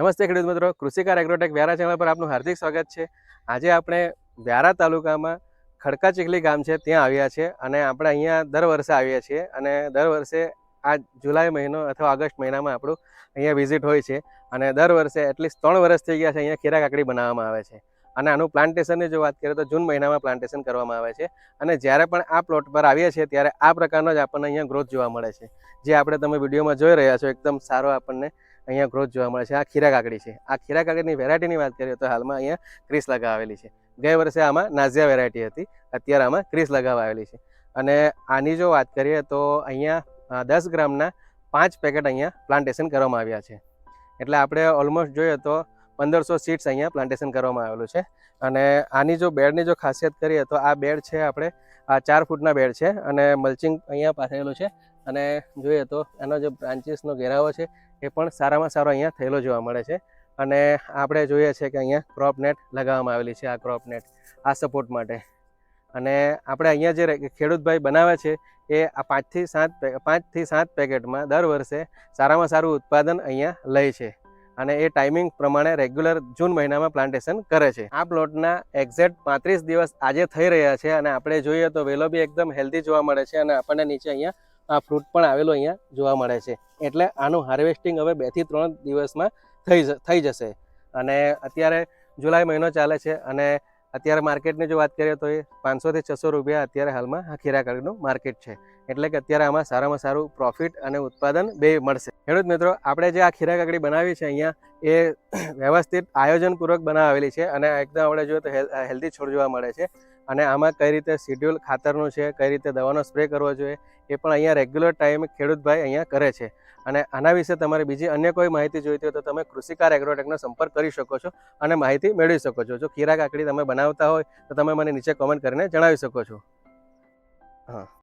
નમસ્તે ખેડૂત મિત્રો. કૃષિકાર એગ્રોટેક વ્યારા ચેનલ પર આપનું હાર્દિક સ્વાગત છે. આજે આપણે વ્યારા તાલુકામાં ખડકા ચીખલી ગામ છે, ત્યાં આવ્યા છે અને આપણે અહીંયા દર વર્ષે આવીએ છીએ અને દર વર્ષે આ જુલાઈ મહિનો અથવા ઓગસ્ટ મહિનામાં આપણું અહીંયા વિઝિટ હોય છે અને દર વર્ષે એટલીસ્ટ ત્રણ વર્ષ થઈ ગયા છે અહીંયા ખીરા કાકડી બનાવવામાં આવે છે. અને આનું પ્લાન્ટેશનની જો વાત કરીએ તો જૂન મહિનામાં પ્લાન્ટેશન કરવામાં આવે છે. અને જ્યારે પણ આ પ્લોટ પર આવીએ છીએ ત્યારે આ પ્રકારનો જ આપણને અહીંયા ગ્રોથ જોવા મળે છે. જે આપણે તમે વિડીયોમાં જોઈ રહ્યા છો, એકદમ સારો આપણને અહીંયા ગ્રોથ જોવા મળે છે. આ ખીરા કાકડી છે. આ ખીરા કાકડીની વેરાયટીની વાત કરીએ તો હાલમાં અહીંયા ક્રીસ લગાવેલી છે. ગયા વર્ષે આમાં નાઝિયા વેરાયટી હતી. અત્યારે આમાં ક્રીસ આવેલી છે. અને આની જો વાત કરીએ તો અહીંયા દસ ગ્રામના પાંચ પેકેટ અહીંયા પ્લાન્ટેશન કરવામાં આવ્યા છે. એટલે આપણે ઓલમોસ્ટ જોઈએ તો પંદરસો સીટ્સ અહીંયા પ્લાન્ટેશન કરવામાં આવેલું છે. અને આની જો બેડની જો ખાસિયત કરીએ તો આ બેડ છે આપણે આ ચાર ફૂટના બેડ છે અને મલ્ચિંગ અહીંયા પાથરેલું છે. અને જોઈએ તો એનો જે બ્રાન્ચીસનો ઘેરાવો છે, એ પણ સારામાં સારો અહીંયા થયેલો જોવા મળે છે. અને આપણે જોઈએ છે કે અહીંયા ક્રોપ નેટ લગાવવામાં આવેલી છે આ ક્રોપ નેટ આ સપોર્ટ માટે. અને આપણે અહીંયા જે ખેડૂતભાઈ બનાવે છે, એ આ પાંચથી સાત પાંચથી સાત પેકેટમાં દર વર્ષે સારામાં સારું ઉત્પાદન અહીંયા લે છે. અને એ ટાઈમિંગ પ્રમાણે રેગ્યુલર જૂન મહિનામાં પ્લાન્ટેશન કરે છે. આ પ્લોટના એક્ઝેક્ટ પાંત્રીસ દિવસ આજે થઈ રહ્યા છે અને આપણે જોઈએ તો વેલો બી એકદમ હેલ્ધી જોવા મળે છે અને આપણને નીચે અહીંયા આ ફ્રૂટ પણ આવેલો અહીંયા જોવા મળે છે. એટલે આનું હાર્વેસ્ટિંગ હવે બેથી ત્રણ દિવસમાં થઈ થઈ જશે. અને અત્યારે જુલાઈ મહિનો ચાલે છે અને અત્યારે માર્કેટની જો વાત કરીએ તો એ પાંચસોથી છસો રૂપિયા અત્યારે હાલમાં આ ખીરા કાકડીનું માર્કેટ છે. એટલે કે અત્યારે આમાં સારામાં સારું પ્રોફિટ અને ઉત્પાદન બે મળશે. ખેડૂત મિત્રો, આપણે જે આ ખીરા કાકડી બનાવી છે અહીંયા, એ વ્યવસ્થિત આયોજનપૂર્વક બનાવેલી છે અને એકદમ આપણે જોઈએ તો હેલ્ધી છોડ જોવા મળે છે. અને આમાં કઈ રીતે શિડ્યુલ ખાતરનું છે, કઈ રીતે દવાનો સ્પ્રે કરવો જોઈએ, એ પણ અહીંયા રેગ્યુલર ટાઈમે ખેડૂતભાઈ અહીંયા કરે છે. અને આના વિશે તમારે બીજી અન્ય કોઈ માહિતી જોઈતી હોય તો તમે કૃષિકાર એગ્રોટેકનો સંપર્ક કરી શકો છો અને માહિતી મેળવી શકો છો. જો ખીરા કાકડી તમે બનાવતા હોય તો તમે મને નીચે કોમેન્ટ કરીને જણાવી શકો છો. હા.